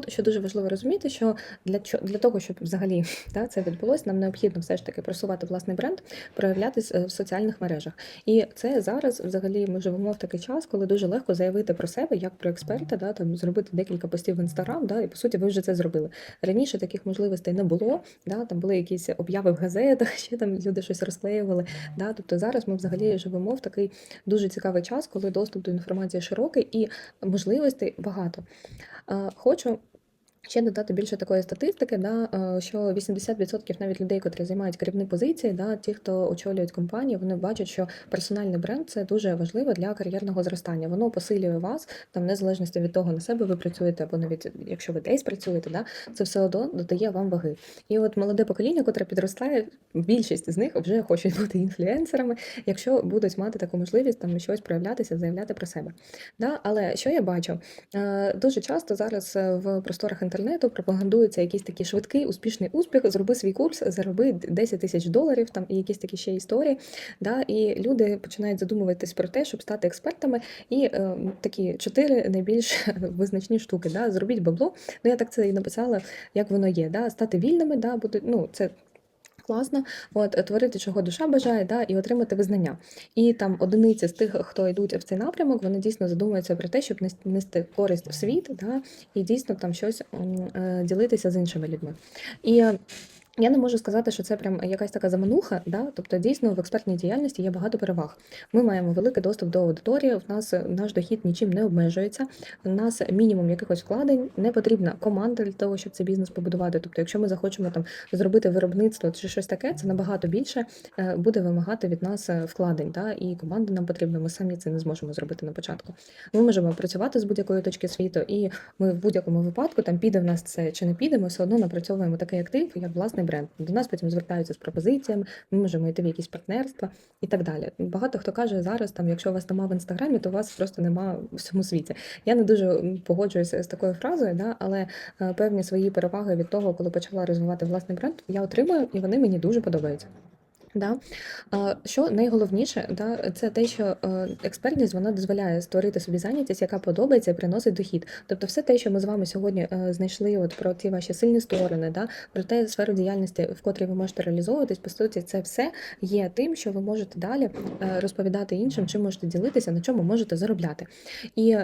тут ще дуже важливо розуміти, що для чо- для того, щоб взагалі да, це відбулося, нам необхідно все ж таки просувати власний бренд, проявлятись е, в соціальних мережах. І це зараз взагалі ми живемо в такий час, коли дуже легко заявити про себе як про експерта, да, там зробити декілька постів в інстаграм, да, і по суті ви вже це зробили. Раніше таких можливостей не було. Да, там були якісь обяви в газетах, ще там люди щось розклеювали. Да, тобто зараз ми взагалі живемо в такий дуже цікавий час, коли доступ до інформації широкий і можливостей багато. Е, Хочу ще додати більше такої статистики, да, е, що 80% навіть людей, котрі займають керівні позиції, да, ті, хто очолюють компанії, вони бачать, що персональний бренд це дуже важливо для кар'єрного зростання. Воно посилює вас там, незалежності від того, на себе ви працюєте, або навіть якщо ви десь працюєте, да, це все одно додає вам ваги. І от молоде покоління, котре підростає, більшість з них вже хочуть бути інфлюенсерами, якщо будуть мати таку можливість там щось проявлятися, заявляти про себе. Да? Але що я бачу? Е, Дуже часто зараз е, в просторах пропагандується якийсь такий швидкий успішний успіх, зроби свій курс, зароби 10 тисяч доларів там і якісь такі ще історії. Да? І люди починають задумуватись про те, щоб стати експертами. І е, такі чотири найбільш визначні штуки. Да? Зробіть бабло. Ну я так це і написала, як воно є. Да? Стати вільними, да? буде, ну, це класно, от творити, чого душа бажає, да, і отримати визнання. І там одиниці з тих, хто йдуть в цей напрямок, вони дійсно задумуються про те, щоб нес- нести користь в світ, да, і дійсно там щось е, ділитися з іншими людьми. І е, я не можу сказати, що це прям якась така замануха, да? тобто дійсно в експертній діяльності є багато переваг. Ми маємо великий доступ до аудиторії, в нас е, наш дохід нічим не обмежується, у нас мінімум якихось вкладень, не потрібна команда для того, щоб цей бізнес побудувати. Тобто, якщо ми захочемо там зробити виробництво чи щось таке, це набагато більше е, буде вимагати від нас е, вкладень. Да? І команди нам потрібна, ми самі це не зможемо зробити на початку. Ми можемо працювати з будь-якої точки світу, і ми в будь-якому випадку, там піде в нас це чи не піде, ми все одно напрацьовуємо такий актив, як власний бренд. До нас потім звертаються з пропозиціями, ми можемо йти в якісь партнерства і так далі. Багато хто каже зараз, там, якщо вас нема в інстаграмі, то вас просто нема в всьому світі. Я не дуже погоджуюся з такою фразою, да, але е, певні свої переваги від того, коли почала розвивати власний бренд, я отримую, і вони мені дуже подобаються. Да. Що найголовніше, да, це те, що е, експертність вона дозволяє створити собі зайнятість, яка подобається і приносить дохід. Тобто, все те, що ми з вами сьогодні е, знайшли, от про ті ваші сильні сторони, да, про те сферу діяльності, в котрій ви можете реалізовуватись, по суті, це все є тим, що ви можете далі е, розповідати іншим, чим можете ділитися, на чому можете заробляти. І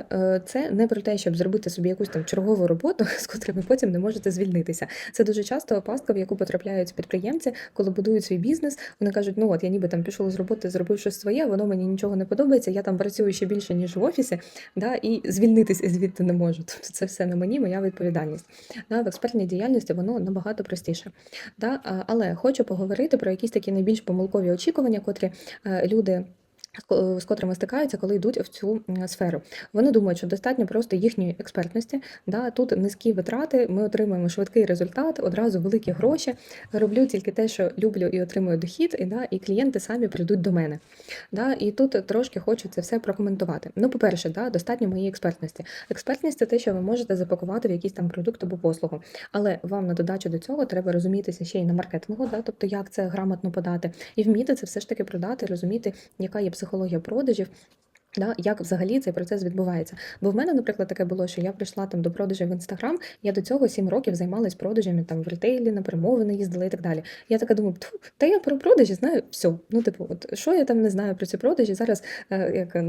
це не про те, щоб зробити собі якусь там чергову роботу, з котрої ви потім не можете звільнитися. Це дуже часто пастка, в яку потрапляють підприємці, коли будують свій бізнес. Вони кажуть, ну от я ніби там пішов з роботи, зробив щось своє, воно мені нічого не подобається. Я там працюю ще більше ніж в офісі, да, і звільнитися звідти не можу. Тобто це все на мені, моя відповідальність. Да, в експертній діяльності воно набагато простіше. Да, але хочу поговорити про якісь такі найбільш помилкові очікування, котрі е, люди. З котрими стикаються, коли йдуть в цю сферу. Вони думають, що достатньо просто їхньої експертності. Да, тут низькі витрати, ми отримуємо швидкий результат, одразу великі гроші. Роблю тільки те, що люблю і отримую дохід, і, да, і клієнти самі прийдуть до мене. Да, і тут трошки хочу це все прокоментувати. Ну, по-перше, да, достатньо моєї експертності. Експертність це те, що ви можете запакувати в якийсь там продукт або послугу. Але вам на додачу до цього треба розумітися ще й на маркетингу, да, тобто як це грамотно подати, і вміти це все ж таки продати, розуміти, яка є психологія продажів. Да, як взагалі цей процес відбувається? Бо в мене, наприклад, таке було, що я прийшла там до продажів в інстаграм. Я до цього 7 років займалась продажами там в ретейлі, на перемовини їздила і так далі. Я така думаю, та я про продажі знаю все. Ну, типу, от що я там не знаю про ці продажі? Зараз е, як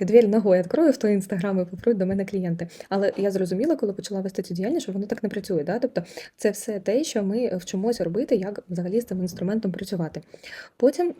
двір ногою відкрою в той інстаграм і попруть до мене клієнти. Але я зрозуміла, коли почала вести цю діяльність, що воно так не працює. Да? Тобто, це все те, що ми вчимося робити, як взагалі з цим інструментом працювати. Потім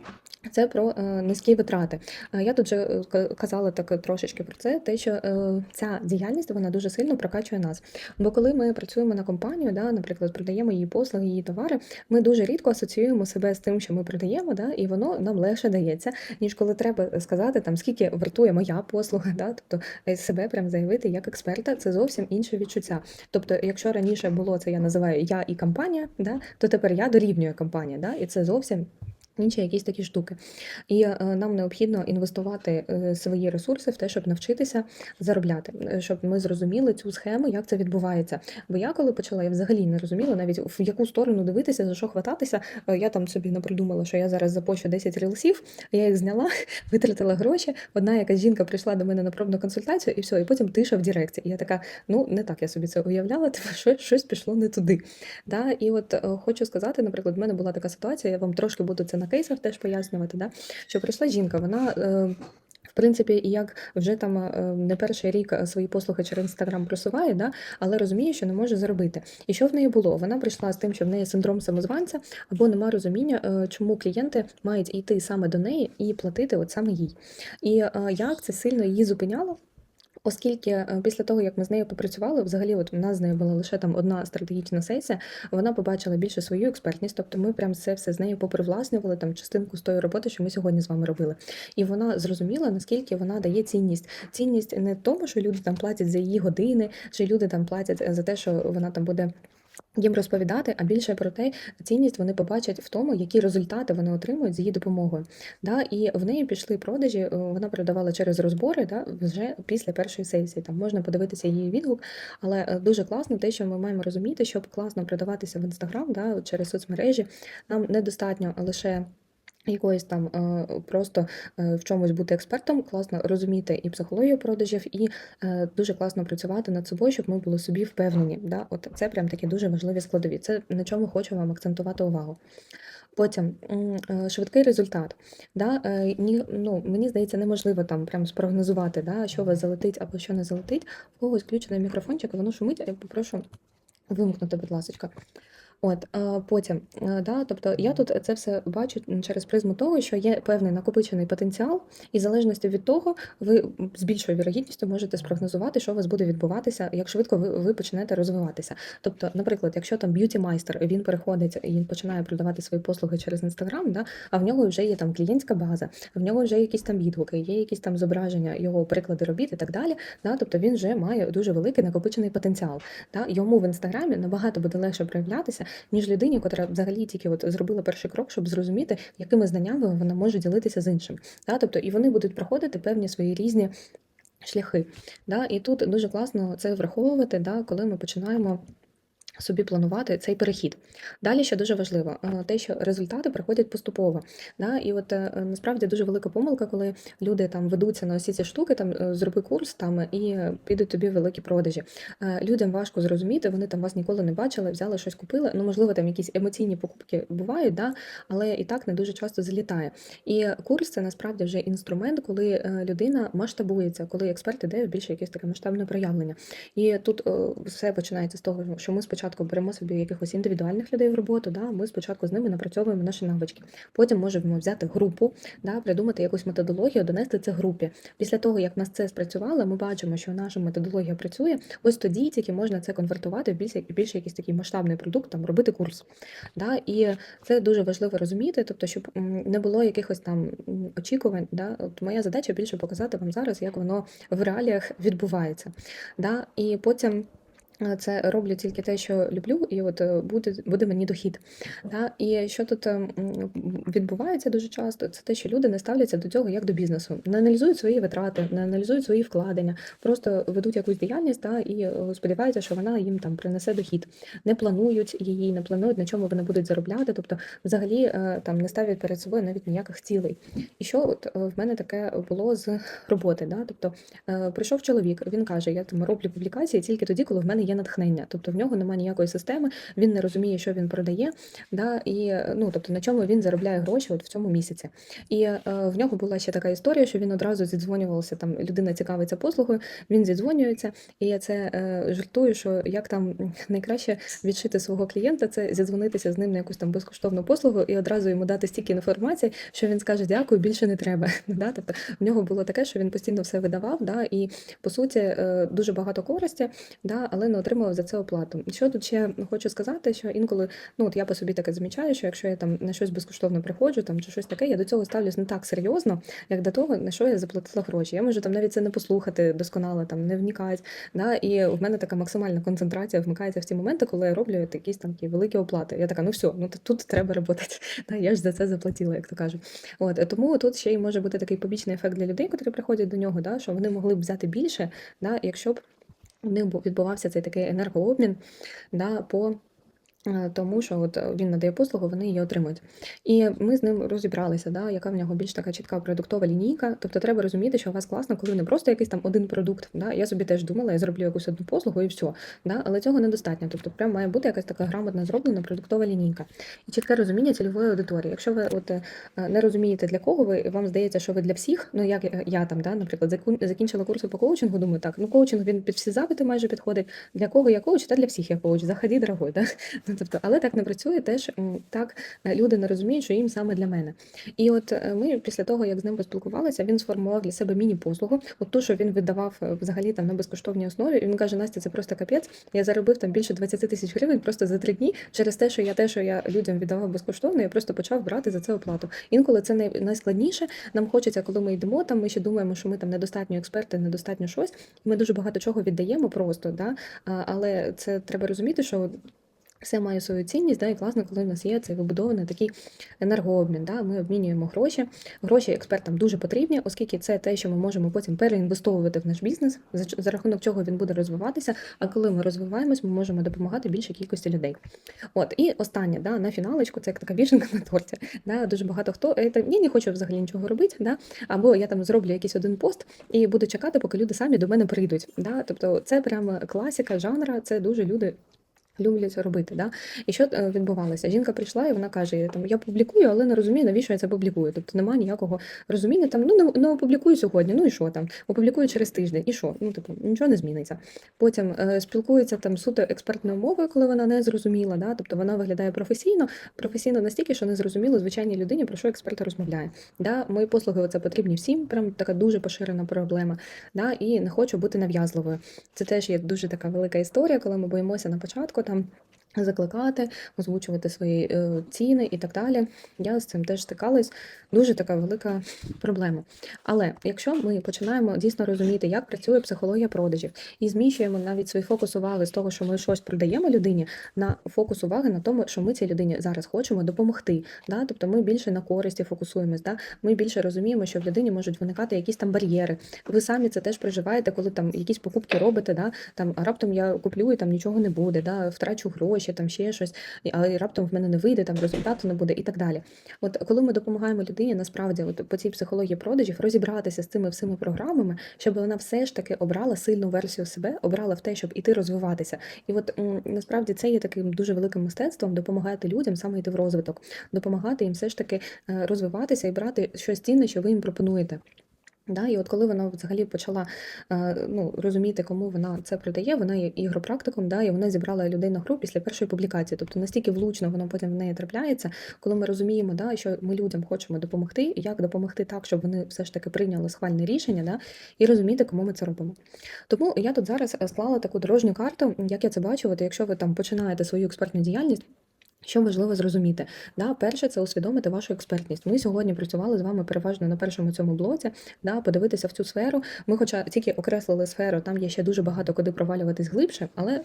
це про е, низькі витрати. Е, Я тут е, ка- казала так трошечки про це, те, що е, ця діяльність вона дуже сильно прокачує нас. Бо коли ми працюємо на компанію, да, наприклад, продаємо її послуги, її товари, ми дуже рідко асоціюємо себе з тим, що ми продаємо, да, і воно нам легше дається, ніж коли треба сказати, там скільки вартує моя послуга, да, тобто е, себе прям заявити як експерта, це зовсім інше відчуття. Тобто, якщо раніше було це, я називаю я і компанія, да, то тепер я дорівнюю компанія, да, і це зовсім Інші якісь такі штуки. І е, нам необхідно інвестувати е, свої ресурси в те, щоб навчитися заробляти, е, щоб ми зрозуміли цю схему, як це відбувається. Бо я коли почала, я взагалі не розуміла навіть в яку сторону дивитися, за що хвататися. Я там собі напридумала, що я зараз запощу 10 рілсів, я їх зняла, витратила гроші. Одна якась жінка прийшла до мене на пробну консультацію, і все, і потім тиша в Директі. І я така, ну не так я собі це уявляла, типу, що щось пішло не туди. Да? І от хочу сказати, наприклад, в мене була така ситуація, я вам трошки буду це на кейсах теж пояснювати, да? що прийшла жінка, вона. Е, в принципі, як вже там е, не перший рік е, свої послуги через інстаграм просуває, да, але розуміє, що не може заробити. І що в неї було? Вона прийшла з тим, що в неї синдром самозванця, або нема розуміння, е, чому клієнти мають йти саме до неї і платити от саме їй. І як це сильно її зупиняло. Оскільки е, після того, як ми з нею попрацювали, взагалі, от у нас з нею була лише там одна стратегічна сесія, вона побачила більше свою експертність. Тобто ми прям це все з нею попривласнювали, там частинку з тої роботи, що ми сьогодні з вами робили. І вона зрозуміла, наскільки вона дає цінність. Цінність не в тому, що люди там платять за її години, чи люди там платять е, за те, що вона там буде. Їм розповідати, а більше про те, цінність вони побачать в тому, які результати вони отримують з її допомогою. Да? І в неї пішли продажі, е, вона продавала через розбори да, вже після першої сесії. Там можна подивитися її відгук, але е, дуже класно те, що ми маємо розуміти, щоб класно продаватися в інстаграм да, через соцмережі. Нам недостатньо лише. Якоїсь там е, просто е, в чомусь бути експертом, класно розуміти і психологію продажів, і е, дуже класно працювати над собою, щоб ми були собі впевнені. Да? От це прям такі дуже важливі складові. Це на чому хочу вам акцентувати увагу. Потім швидкий результат. Да? Ні, ну, мені здається, неможливо там прям спрогнозувати, да, що у вас залетить або що не залетить. В когось включений мікрофончик, воно шумить, я попрошу вимкнути, будь ласка. От потім, е, да, тобто я тут це все бачу через призму того, що є певний накопичений потенціал, і в залежності від того, ви з більшою вірогідністю можете спрогнозувати, що у вас буде відбуватися, як швидко ви, ви почнете розвиватися. Тобто, наприклад, якщо там б'юті майстер він переходить і починає продавати свої послуги через інстаграм, да, а в нього вже є там клієнтська база, в нього вже якісь там відгуки, є якісь там зображення, його приклади робіт і так далі. Да, тобто він вже має дуже великий накопичений потенціал. Да, йому в інстаграмі набагато буде легше проявлятися ніж людині, котра взагалі тільки от зробила перший крок, щоб зрозуміти, якими знаннями вона може ділитися з іншим. Да? Тобто, і вони будуть проходити певні свої різні шляхи. Да? І тут дуже класно це враховувати, да? коли ми починаємо. Собі планувати цей перехід. Далі ще дуже важливо, е, те, що результати приходять поступово. Да? І от е, насправді дуже велика помилка, коли люди там ведуться на всі ці штуки, там е, зроби курс там і підуть тобі великі продажі. Людям важко зрозуміти, вони там вас ніколи не бачили, взяли щось купили. Ну, можливо, там якісь емоційні покупки бувають, да? але і так не дуже часто залітає. І курс це насправді вже інструмент, коли людина масштабується, коли експерт іде більше якесь таке масштабне проявлення. І тут все починається з того, що ми спочатку спочатку беремо собі якихось індивідуальних людей в роботу, да, ми спочатку з ними напрацьовуємо наші навички. Потім можемо взяти групу, да, придумати якусь методологію, донести це групі. Після того, як в нас це спрацювало, ми бачимо, що наша методологія працює. Ось тоді тільки можна це конвертувати в більше, більше якийсь такий масштабний продукт, там робити курс. Да, І це дуже важливо розуміти, тобто, щоб не було якихось там очікувань. Да. От Моя задача більше показати вам зараз, як воно в реаліях відбувається. Да. І потім. Це роблю тільки те, що люблю, і от е, буде буде мені дохід. Да? І що тут ем, відбувається дуже часто, це те, що люди не ставляться до цього як до бізнесу, не аналізують свої витрати, не аналізують свої вкладення, просто ведуть якусь діяльність да, і е, сподіваються, що вона їм там принесе дохід. Не планують її, не планують, на чому вони будуть заробляти. Тобто, взагалі е, там не ставлять перед собою навіть ніяких цілей. І що от в мене таке було з роботи? Да? Тобто прийшов чоловік, він каже: Я там роблю публікації тільки тоді, коли в мене є натхнення, тобто в нього немає ніякої системи, він не розуміє, що він продає, да, і ну тобто на чому він заробляє гроші от в цьому місяці. І е, в нього була ще така історія, що він одразу зідзвонювався. Там людина цікавиться послугою, він зідзвонюється, і я це е, жартую, що як там найкраще відшити свого клієнта, це зідзвонитися з ним на якусь там безкоштовну послугу і одразу йому дати стільки інформації, що він скаже дякую, більше не треба. Да? Тобто в нього було таке, що він постійно все видавав, да, і по суті е, дуже багато користі, да, але отримував за це оплату. Що тут ще хочу сказати, що інколи, ну от я по собі таке замічаю, що якщо я там на щось безкоштовно приходжу, там чи щось таке, я до цього ставлюсь не так серйозно, як до того, на що я заплатила гроші. Я можу там навіть це не послухати досконало, там не вникати. Да? І в мене така максимальна концентрація вмикається в ті моменти, коли я роблю якісь там такі великі оплати. Я така, ну все, ну тут треба працювати. Да? Я ж за це заплатила, як то кажуть. От тому тут ще й може бути такий побічний ефект для людей, котрі приходять до нього, да? що вони могли б взяти більше, да? якщо б у них був відбувався цей такий енергообмін да, по тому, що от е, він надає послугу, вони її отримують. І ми з ним розібралися, да, яка в нього більш така чітка продуктова лінійка. Тобто треба розуміти, що у вас класно, коли не просто якийсь там один продукт. Да. Я собі теж думала, я зроблю якусь одну послугу і все. Да, але цього недостатньо. Тобто, прям має бути якась така грамотно зроблена продуктова лінійка. І чітке розуміння цільової аудиторії. Якщо ви от е, не розумієте для кого ви, вам здається, що ви для всіх, ну як я- там, да, наприклад, закінчила курси по коучингу, думаю, так, ну коучинг він під всі запити майже підходить. Для кого я коуч, та для всіх я коуч. Заходи, дорогой. Да? Тобто, але так не працює, теж так е, люди не розуміють, що їм саме для мене. І от е, ми після того, як з ним поспілкувалися, він сформував для себе міні-послугу. От ту, що він віддавав е, взагалі там на безкоштовній основі. І він каже: Настя, це просто капець. Я заробив там більше 20 тисяч гривень просто за три дні через те, що я те, що я людям віддавав безкоштовно, я просто почав брати за це оплату. Інколи це найскладніше. Нам хочеться, коли ми йдемо, там ми ще думаємо, що ми там недостатньо експерти, недостатньо щось. Ми дуже багато чого віддаємо просто, да? Але це треба розуміти, що все має свою цінність, да, і класно, коли в нас є цей вибудований такий енергообмін. Да, ми обмінюємо гроші. Гроші експертам дуже потрібні, оскільки це те, що ми можемо потім переінвестовувати в наш бізнес, за, за рахунок чого він буде розвиватися. А коли ми розвиваємось, ми можемо допомагати більшій кількості людей. От і останнє, да, на фіналочку, це як така вішенка на торті. Да, дуже багато хто е, та, ні, не хочу взагалі нічого робити. Да, або я там зроблю якийсь один пост і буду чекати, поки люди самі до мене прийдуть. Да, тобто це прямо класика жанра, це дуже люди люблять робити. Да? І що е, відбувалося? Жінка прийшла і вона каже: там, я публікую, але не розумію, навіщо я це публікую. Тобто немає ніякого розуміння. Там, ну, не, опублікую сьогодні, ну і що там? Опублікую через тиждень, і що? Ну, типу, нічого не зміниться. Потім е, спілкується там суто експертною мовою, коли вона не зрозуміла. Да? Тобто вона виглядає професійно, професійно настільки, що не зрозуміло звичайній людині, про що експерт розмовляє. Да? Мої послуги це потрібні всім, прям така дуже поширена проблема. Да? І не хочу бути нав'язливою. Це теж є дуже така велика історія, коли ми боїмося на початку там. Закликати, озвучувати свої е, ціни і так далі. Я з цим теж стикалась. Дуже така велика проблема. Але якщо ми починаємо дійсно розуміти, як працює психологія продажів, і зміщуємо навіть свій фокус уваги з того, що ми щось продаємо людині, на фокус уваги на тому, що ми цій людині зараз хочемо допомогти. Да? Тобто ми більше на користі фокусуємось. Да? Ми більше розуміємо, що в людині можуть виникати якісь там бар'єри. Ви самі це теж проживаєте, коли там якісь покупки робите, да? там а раптом я куплю і там нічого не буде, да? втрачу гроші, там ще щось, але раптом в мене не вийде, там результату не буде і так далі. От коли ми допомагаємо людині, насправді, от по цій психології продажів розібратися з цими всіми програмами, щоб вона все ж таки обрала сильну версію себе, обрала в те, щоб іти розвиватися. І от насправді це є таким дуже великим мистецтвом допомагати людям саме йти в розвиток, допомагати їм все ж таки е, розвиватися і брати щось цінне, що ви їм пропонуєте. Да, і от коли вона взагалі почала е, ну, розуміти, кому вона це продає, вона є ігропрактиком, да, і вона зібрала людей на гру після першої публікації. Тобто настільки влучно воно потім в неї трапляється, коли ми розуміємо, да, що ми людям хочемо допомогти, як допомогти так, щоб вони все ж таки прийняли схвальне рішення, да, і розуміти, кому ми це робимо. Тому я тут зараз е, склала таку дорожню карту, як я це бачу, от якщо ви там починаєте свою експертну діяльність. Що важливо зрозуміти, да, перше це усвідомити вашу експертність. Ми сьогодні працювали з вами переважно на першому цьому блоці, да, подивитися в цю сферу. Ми, хоча тільки окреслили сферу, там є ще дуже багато куди провалюватись глибше, але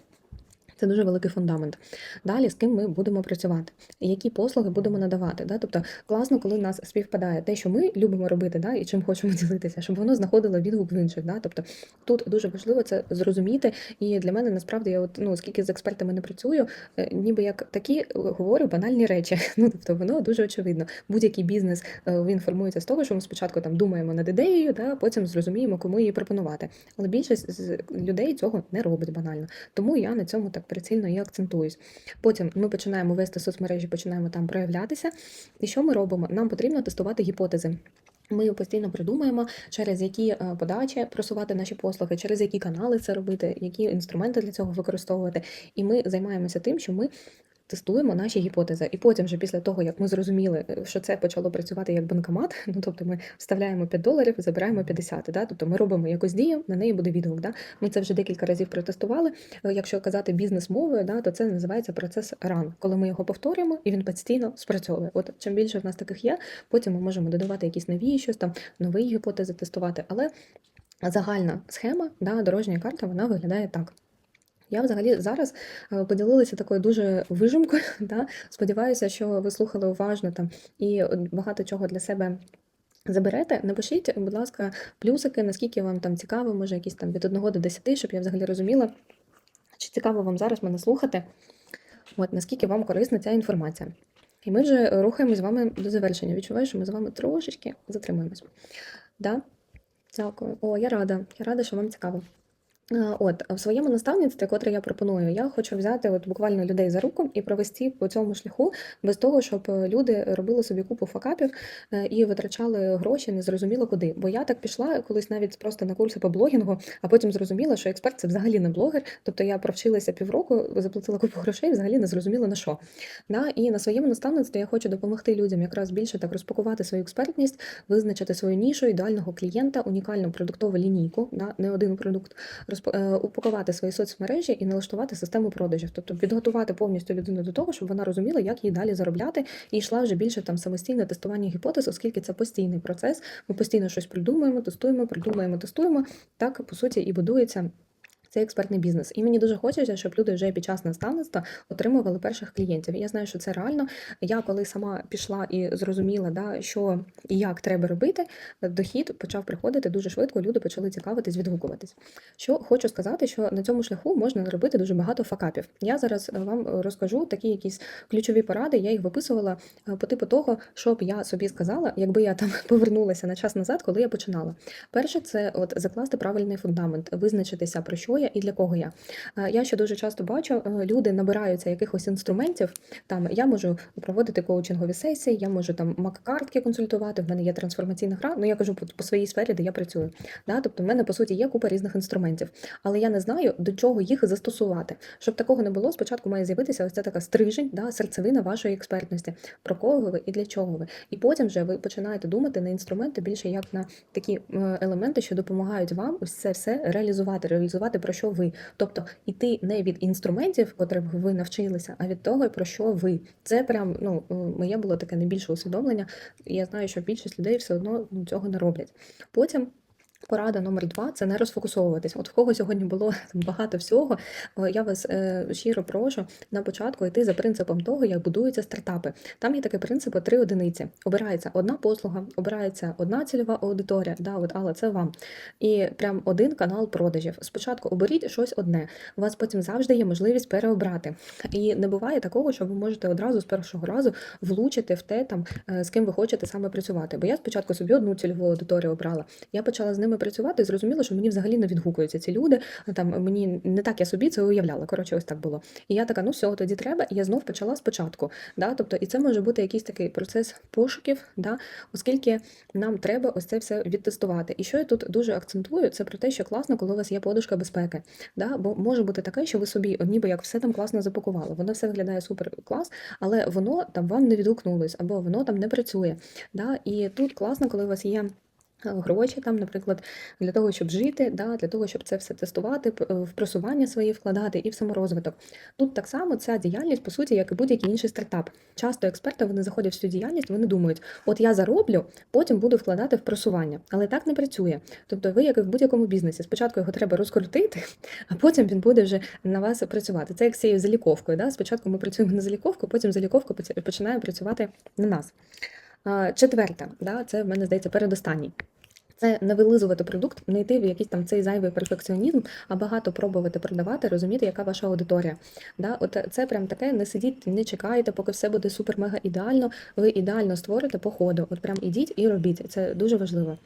це дуже великий фундамент. Далі з ким ми будемо працювати, які послуги будемо надавати. Да? Тобто класно, коли нас співпадає те, що ми любимо робити, да? і чим хочемо ділитися, щоб воно знаходило відгук в інших. Да? Тобто тут дуже важливо це зрозуміти. І для мене насправді я от ну скільки з експертами не працюю, е, ніби як такі е, говорю банальні речі. Ну тобто воно дуже очевидно. Будь-який бізнес е, він формується з того, що ми спочатку там думаємо над ідеєю, да? потім зрозуміємо, кому її пропонувати. Але більшість з людей цього не робить банально. Тому я на цьому так прицільно і акцентуюсь. Потім ми починаємо вести соцмережі, починаємо там проявлятися. І що ми робимо? Нам потрібно тестувати гіпотези. Ми постійно придумаємо, через які е, подачі просувати наші послуги, через які канали це робити, які інструменти для цього використовувати. І ми займаємося тим, що ми тестуємо наші гіпотези. І потім, вже після того, як ми зрозуміли, е, що це почало працювати як банкомат, ну тобто ми вставляємо 5 доларів, забираємо 50, да? тобто ми робимо якусь дію, на неї буде відгук. Да? Ми це вже декілька разів протестували. Е, Якщо казати бізнес-мовою, да, то це називається процес RAN, коли ми його повторюємо і він постійно спрацьовує. От чим більше в нас таких є, потім ми можемо додавати якісь нові щось там, нові гіпотези тестувати. Але загальна схема, да, дорожня карта, вона виглядає так. Я взагалі зараз е, поділилася такою дуже вижимкою. Да? Сподіваюся, що ви слухали уважно там і багато чого для себе заберете. Напишіть, будь ласка, плюсики, наскільки вам там цікаво, може якісь там від 1 до 10, щоб я взагалі розуміла, чи цікаво вам зараз мене слухати, от наскільки вам корисна ця інформація. І ми вже рухаємось з вами до завершення. Відчуваю, що ми з вами трошечки затримуємось. Да? Дякую. О, я рада. Я рада, що вам цікаво. От в своєму наставництві, котре я пропоную, я хочу взяти от буквально людей за руку і провести по цьому шляху без того, щоб е, люди робили собі купу факапів е, і витрачали гроші незрозуміло куди. Бо я так пішла колись навіть просто на курси по блогінгу, а потім зрозуміла, що експерт це взагалі не блогер. Тобто я провчилася півроку, заплатила купу грошей, взагалі не зрозуміла на що. Да? І на своєму наставництві я хочу допомогти людям якраз більше так розпакувати свою експертність, визначити свою нішу ідеального клієнта, унікальну продуктову лінійку, да? не один продукт упакувати свої соцмережі і налаштувати систему продажів, тобто підготувати повністю людину до того, щоб вона розуміла, як їй далі заробляти, і йшла вже більше там самостійне тестування гіпотез, оскільки це постійний процес. Ми постійно щось придумуємо, тестуємо, придумуємо, тестуємо. Так по суті і будується. Цей експертний бізнес. І мені дуже хочеться, щоб люди вже під час наставництва отримували перших клієнтів. Я знаю, що це реально. Я коли сама пішла і зрозуміла, да, що і як треба робити, дохід почав приходити дуже швидко. Люди почали цікавитись, відгукуватись. Що хочу сказати, що на цьому шляху можна робити дуже багато факапів. Я зараз вам розкажу такі якісь ключові поради. Я їх виписувала е, по типу того, що б я собі сказала, якби я там повернулася на час назад, коли я починала. Перше, це от закласти правильний фундамент, визначитися про що я і для кого я. Е, Я ще дуже часто бачу, е, люди набираються якихось інструментів. Там я можу проводити коучингові сесії, я можу там мак-картки консультувати. В мене є трансформаційна гра. Ну я кажу по, по своїй сфері, де я працюю. Да? Тобто, в мене по суті є купа різних інструментів, але я не знаю до чого їх застосувати. Щоб такого не було, спочатку має з'явитися ось ця така стрижень, да, серцевина вашої експертності, про кого ви і для чого ви. І потім вже ви починаєте думати на інструменти більше як на такі е, елементи, що допомагають вам ось це все реалізувати, реалізувати про що ви. Тобто іти не від інструментів, котрих ви навчилися, а від того, про що ви. Це прям ну е, моє було таке найбільше усвідомлення. Я знаю, що більшість людей все одно цього не роблять. Потім. Порада номер два це не розфокусовуватись. От в кого сьогодні було багато всього. Я вас е, щиро прошу на початку йти за принципом того, як будуються стартапи. Там є такий принцип три одиниці. Обирається одна послуга, обирається одна цільова аудиторія. Да, от, але це вам. І прям один канал продажів. Спочатку оберіть щось одне. У вас потім завжди є можливість переобрати. І не буває такого, що ви можете одразу з першого разу влучити в те, там е, з ким ви хочете саме працювати. Бо я спочатку собі одну цільову аудиторію обрала. Я почала з ними працювати і зрозуміла, що мені взагалі не відгукуються ці люди. Там мені не так я собі це уявляла. Коротше, ось так було. І я така, ну все, тоді треба. І я знов почала спочатку. Да? Тобто, і це може бути якийсь такий процес пошуків, да? оскільки нам треба ось це все відтестувати. І що я тут дуже акцентую, це про те, що класно, коли у вас є подушка безпеки. Да? Бо може бути таке, що ви собі, от ніби як все там класно запакували. Воно все виглядає супер клас, але воно там вам не відгукнулось, або воно там не працює. Да? І тут класно, коли у вас є. Гроші там, наприклад, для того, щоб жити, да, для того, щоб це все тестувати, в просування свої вкладати і в саморозвиток. Тут так само ця діяльність, по суті, як і будь-який інший стартап. Часто експерти вони заходять в цю діяльність, вони думають, от я зароблю, потім буду вкладати в просування. Але так не працює. Тобто, ви, як і в будь-якому бізнесі, спочатку його треба розкрутити, а потім він буде вже на вас працювати. Це як цією заліковкою. Да? Спочатку ми працюємо на заліковку, потім заліковка починає працювати на нас. Четверте, да, це в мене здається передостанній. Це не вилизувати продукт, не йти в якийсь там цей зайвий перфекціонізм, а багато пробувати продавати, розуміти, яка ваша аудиторія. Да? От це прям таке, не сидіть, не чекайте, поки все буде супер-мега ідеально. Ви ідеально створите по ходу. От прям ідіть і робіть. Це дуже важливо.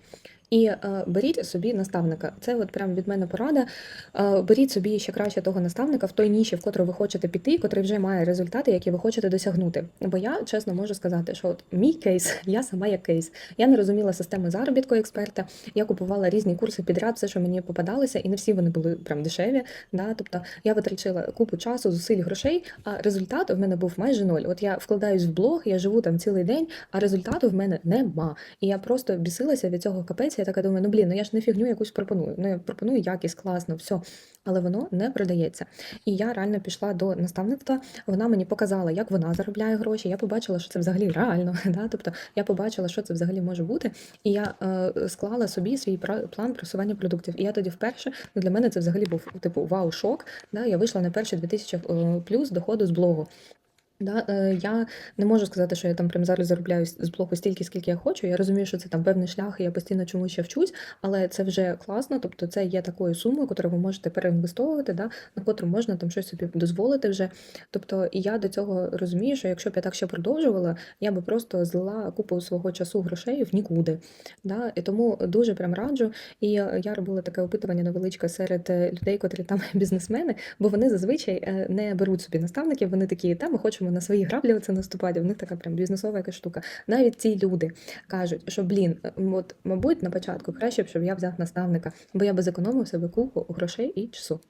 І е, беріть собі наставника. Це от прям від мене порада. Е, беріть собі ще краще того наставника в той ніші, в котру ви хочете піти, котрий вже має результати, які ви хочете досягнути. Бо я чесно можу сказати, що от мій кейс, я сама як кейс. Я не розуміла системи заробітку експерта. Я купувала різні курси підряд, все, що мені попадалося, і не всі вони були прям дешеві. Да? Тобто я витрачила купу часу, зусиль, грошей, а результат в мене був майже ноль. От я вкладаюсь в блог, я живу там цілий день, а результату в мене нема. І я просто бісилася від цього капець. Я така думаю, ну блін, ну я ж не фігню якусь пропоную. Ну я пропоную якість, класно, все. Але воно не продається. І я реально пішла до наставництва. Вона мені показала, як вона заробляє гроші. Я побачила, що це взагалі реально. Да? Тобто я побачила, що це взагалі може бути. І я е, склала собі свій план просування продуктів. І я тоді вперше, ну для мене це взагалі був типу вау-шок. Да? Я вийшла на перші 2000 е, плюс доходу з блогу. Да, е, я не можу сказати, що я там прям зараз заробляю з блогу стільки, скільки я хочу. Я розумію, що це там певний шлях, і я постійно чомусь ще вчусь, але це вже класно. Тобто, це є такою сумою, яку ви можете переінвестовувати, да, на котру можна там щось собі дозволити вже. Тобто, і я до цього розумію, що якщо б я так ще продовжувала, я би просто злила купу свого часу грошей в нікуди. Да? І тому дуже прям раджу. І е, я робила таке опитування невеличке серед е, людей, котрі там бізнесмени, бо вони зазвичай е, не беруть собі наставників. Вони такі, та ми хочемо на свої граблі оце наступати. В них така прям бізнесова якась штука. Навіть ці люди кажуть, що блін, от мабуть, на початку краще б, щоб я взяв наставника, бо я би зекономив себе купу грошей і часу.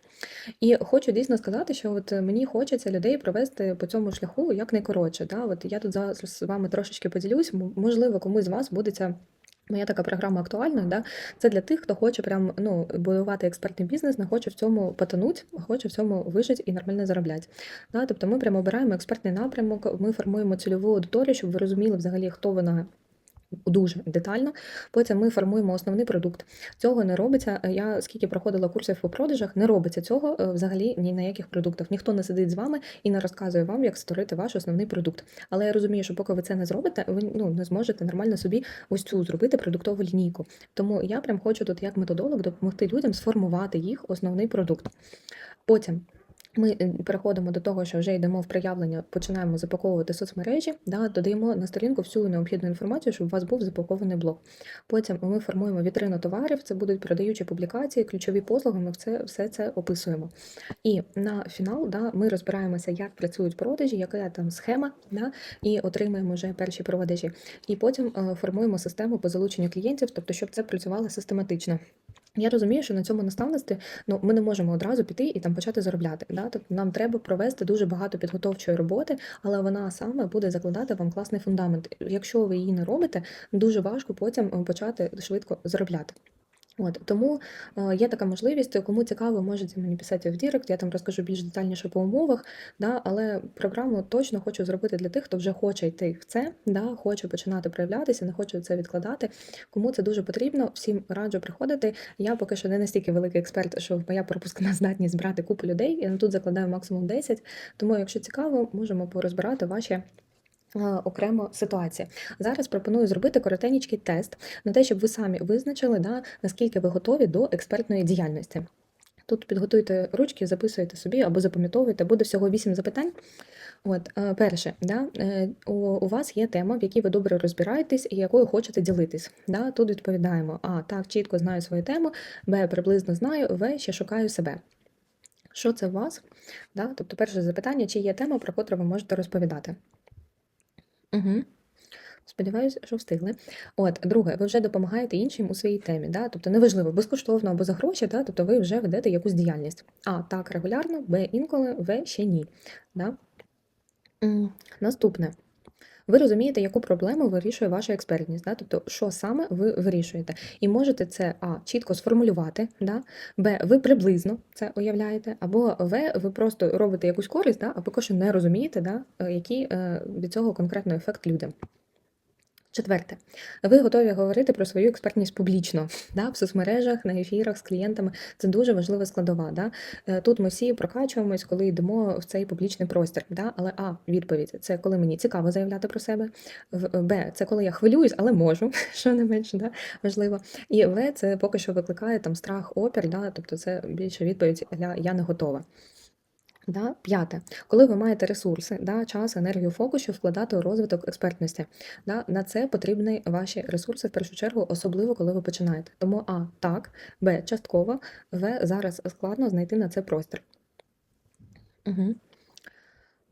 І хочу дійсно сказати, що от мені хочеться людей провести по цьому шляху як найкоротше. Да? От я тут зараз з вами трошечки поділюсь. Можливо, комусь з вас буде ця. Моя така програма актуальна, да? це для тих, хто хоче прям ну, будувати експертний бізнес, не хоче в цьому потонуть, хоче в цьому вижити і нормально заробляти. Да? Тобто ми прямо обираємо експертний напрямок, ми формуємо цільову аудиторію, щоб ви розуміли взагалі, хто вона. Дуже детально. Потім ми формуємо основний продукт. Цього не робиться. Я скільки проходила курсів по продажах, не робиться цього е, взагалі ні на яких продуктах. Ніхто не сидить з вами і не розказує вам, як створити ваш основний продукт. Але я розумію, що поки ви це не зробите, ви ну не зможете нормально собі ось цю зробити продуктову лінійку. Тому я прям хочу тут, як методолог, допомогти людям сформувати їх основний продукт. Потім. Ми е, переходимо до того, що вже йдемо в проявлення, починаємо запаковувати соцмережі, да, додаємо на сторінку всю необхідну інформацію, щоб у вас був запакований блог. Потім ми формуємо вітрину товарів, це будуть продаючі публікації, ключові послуги. Ми все, все це описуємо. І на фінал да, ми розбираємося, як працюють продажі, яка там схема, да, і отримуємо вже перші продажі. І потім е, формуємо систему по залученню клієнтів, тобто, щоб це працювало систематично. Я розумію, що на цьому наставництві ну, ми не можемо одразу піти і там почати заробляти. Да? Тобто нам треба провести дуже багато підготовчої роботи, але вона саме буде закладати вам класний фундамент. Якщо ви її не робите, дуже важко потім е, почати швидко заробляти. От тому е, є така можливість, кому цікаво, можете мені писати в Дірект, я там розкажу більш детальніше по умовах, да, але програму точно хочу зробити для тих, хто вже хоче йти в це, да, хоче починати проявлятися, не хоче це відкладати. Кому це дуже потрібно, всім раджу приходити. Я поки що не настільки великий експерт, що моя пропускна здатність збирати купу людей. Я тут закладаю максимум 10, тому, якщо цікаво, можемо порозбирати ваші. Е, Окремо ситуація. Зараз пропоную зробити коротенький тест на те, щоб ви самі визначили, да, наскільки ви готові до експертної діяльності. Тут підготуйте ручки, записуйте собі або запам'ятовуйте, буде всього 8 запитань. От, е, перше, да, е, у вас є тема, в якій ви добре розбираєтесь і якою хочете ділитись. Да? Тут відповідаємо: А, так, чітко знаю свою тему, Б, приблизно знаю, В, ще шукаю себе. Що це у вас? Да? Тобто, перше запитання, чи є тема, про котру ви можете розповідати. Угу. Сподіваюся, що встигли. От, друге, ви вже допомагаєте іншим у своїй темі. Да? Тобто неважливо, безкоштовно або за гроші, да? тобто ви вже ведете якусь діяльність. А, так, регулярно, Б, інколи, В, ще ні. Да? Наступне. Ви розумієте, яку проблему вирішує ваша експертність, да? тобто, що саме ви вирішуєте. І можете це А, чітко сформулювати, да? Б, ви приблизно це уявляєте, або В, ви просто робите якусь користь, да? а поки що не розумієте, да? е, який е, від цього конкретно ефект людям. Четверте, ви готові говорити про свою експертність публічно, да, в соцмережах, на ефірах з клієнтами. Це дуже важлива складова. Да. Е, Тут ми всі прокачуємось, коли йдемо в цей публічний простір. Да. Але А, відповідь це коли мені цікаво заявляти про себе. Б, це коли я хвилююсь, але можу, що не менш да, важливо. І В, це поки що викликає там страх, опір, да, тобто це більше відповідь я, я не готова. Да? П'яте, коли ви маєте ресурси, да, час, енергію, фокус, щоб вкладати у розвиток експертності. Да? На це потрібні ваші ресурси в першу чергу, особливо коли ви починаєте. Тому А, так, Б, частково, В, зараз складно знайти на це простір. Угу.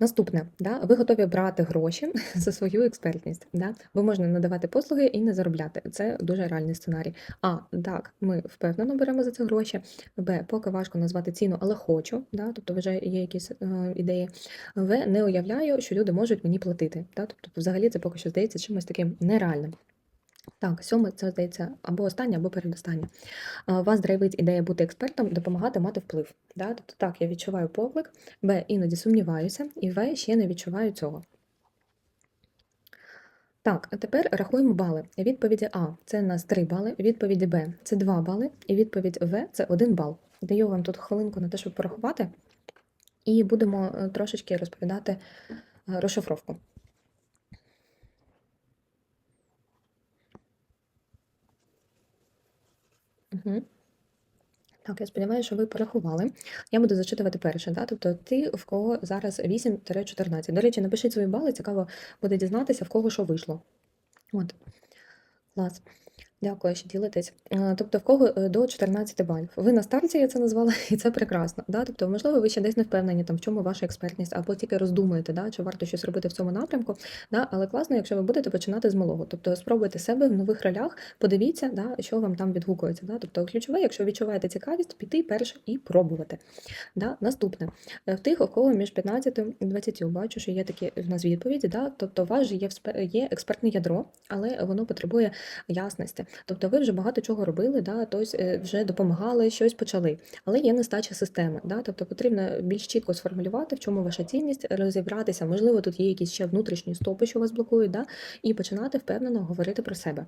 Наступне, да, ви готові брати гроші за свою експертність, да? бо можна надавати послуги і не заробляти. Це дуже реальний сценарій. А, так, ми впевнено беремо за це гроші. Б, поки важко назвати ціну, але хочу, да? тобто вже є якісь е, ідеї. В, не уявляю, що люди можуть мені платити. Да? Тобто, взагалі, це поки що здається чимось таким нереальним. Так, сьоме, це здається або останнє, або передостаннє. А, Вас драйвить ідея бути експертом, допомагати мати вплив. Да? Тобто, так, я відчуваю поклик, Б, іноді сумніваюся, і В, ще не відчуваю цього. Так, а тепер рахуємо бали. Відповіді А це у нас 3 бали, відповіді Б це 2 бали, і відповідь В це 1 бал. Даю вам тут хвилинку на те, щоб порахувати, і будемо е, трошечки розповідати е, розшифровку. Угу. Так, я сподіваюся, що ви порахували. Я буду зачитувати перше, да? тобто ти в кого зараз 8-14. До речі, напишіть свої бали, цікаво буде дізнатися, в кого що вийшло. От, клас. Дякую, що ділитесь. Е, Тобто, в кого е, до 14 балів. Ви на старті я це назвала, і це прекрасно. Да? Тобто, можливо, ви ще десь не впевнені, там, в чому ваша експертність, або тільки роздумуєте, да? чи варто щось робити в цьому напрямку. Да? Але класно, якщо ви будете починати з малого. Тобто спробуйте себе в нових ролях, подивіться, да? що вам там відгукується. Да? Тобто, ключове, якщо відчуваєте цікавість, піти перше і пробувати. Да? Наступне. Е, В тих, у кого між 15 і 20, бачу, що є такі в нас відповіді. Да? Тобто, у вас же є, експертне ядро, але воно потребує ясності. Тобто ви вже багато чого робили, да, тобто е, вже допомагали, щось почали. Але є нестача системи. Да? Тобто потрібно більш чітко сформулювати, в чому ваша цінність, розібратися. Можливо, тут є якісь ще внутрішні стопи, що вас блокують, да? і починати впевнено говорити про себе.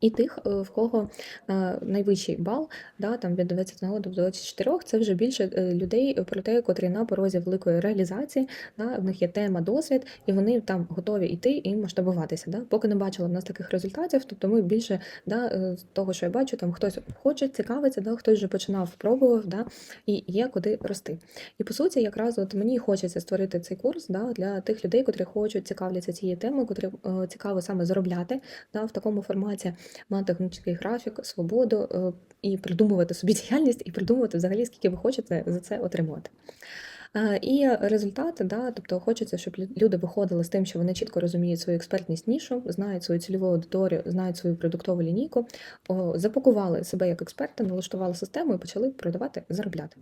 І тих, е, в кого е, найвищий бал, да, там від 21 до 24, це вже більше е, людей про те, котрі на порозі великої реалізації, да, в них є тема, досвід, і вони там готові йти і масштабуватися. Да. Поки не бачила в нас таких результатів, тобто ми більше да, з того, що я бачу, там хтось хоче, цікавиться, да, хтось вже починав, пробував, да, і є куди рости. І по суті, якраз от мені хочеться створити цей курс да, для тих людей, котрі хочуть цікавляться цією темою, котрі цікаво саме заробляти да, в такому форматі мати гнучкий графік, свободу е, і придумувати собі діяльність, і придумувати взагалі, скільки ви хочете за це отримувати. Е, І результат, да, тобто хочеться, щоб люди виходили з тим, що вони чітко розуміють свою експертність нішу, знають свою цільову аудиторію, знають свою продуктову лінійку, запакували себе як експерти, налаштували систему і почали продавати, заробляти.